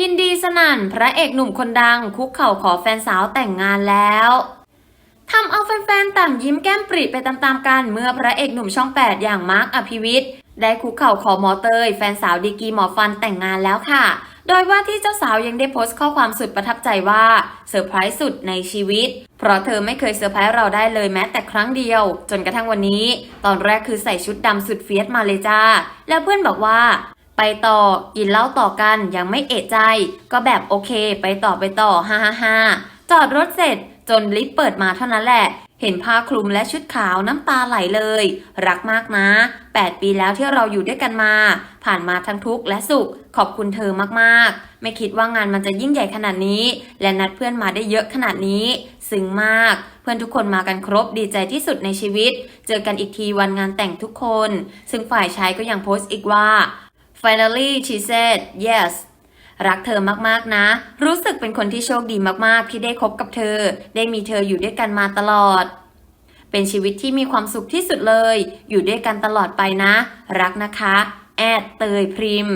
ยินดีสนั่น พระเอกหนุ่มคนดัง คุกเข่าขอแฟนสาวแต่งงานแล้วทำเอาแฟนๆต่างยิ้มแก้มปริไปตามๆกันเมื่อพระเอกหนุ่มช่อง 8 อย่างมาร์คอภิวิทย์ได้คุกเข่าขอหมอเตย แฟนสาวดีกีหมอฟันแต่งงานแล้วค่ะ โดยว่าที่เจ้าสาวยังได้โพสต์ข้อความสุดประทับใจว่าเซอร์ไพรส์สุดในชีวิต เพราะเธอไม่เคยเซอร์ไพรส์เราได้เลยแม้แต่ครั้งเดียว จนกระทั่งวันนี้ ตอนแรกคือใส่ชุดดำสุดเฟียสมาเลยจ้า แล้วเพื่อนบอกว่า ไปต่อกินเหล้าต่อกันยังไม่เอะใจ ก็แบบโอเค ไปต่อไปต่อฮ่าฮ่าฮ่าจอดรถเสร็จจนลิฟต์เปิดมาเท่านั้นแหละ เห็นผ้าคลุมและชุดขาวน้ำตาไหลเลย รักมากนะ 8 ปีแล้วที่เราอยู่ด้วยกันมา ผ่านมาทั้งทุกข์และสุข ขอบคุณเธอมากๆ ไม่คิดว่างานมันจะยิ่งใหญ่ขนาดนี้ และนัดเพื่อนมาได้เยอะขนาดนี้ ซึ้งมาก เพื่อนทุกคนมากันครบดีใจที่สุดในชีวิต เจอกันอีกทีวันงานแต่งทุกคน ซึ่งฝ่ายชายก็ยังโพสต์อีกว่า Finally she said yes รักเธอมากๆนะ รู้สึกเป็นคนที่โชคดีมากๆ ที่ได้คบกับเธอ ได้มีเธออยู่ด้วยกันมาตลอด เป็นชีวิตที่มีความสุขที่สุดเลย อยู่ด้วยกันตลอดไปนะ รักนะคะ แอดเตยพริม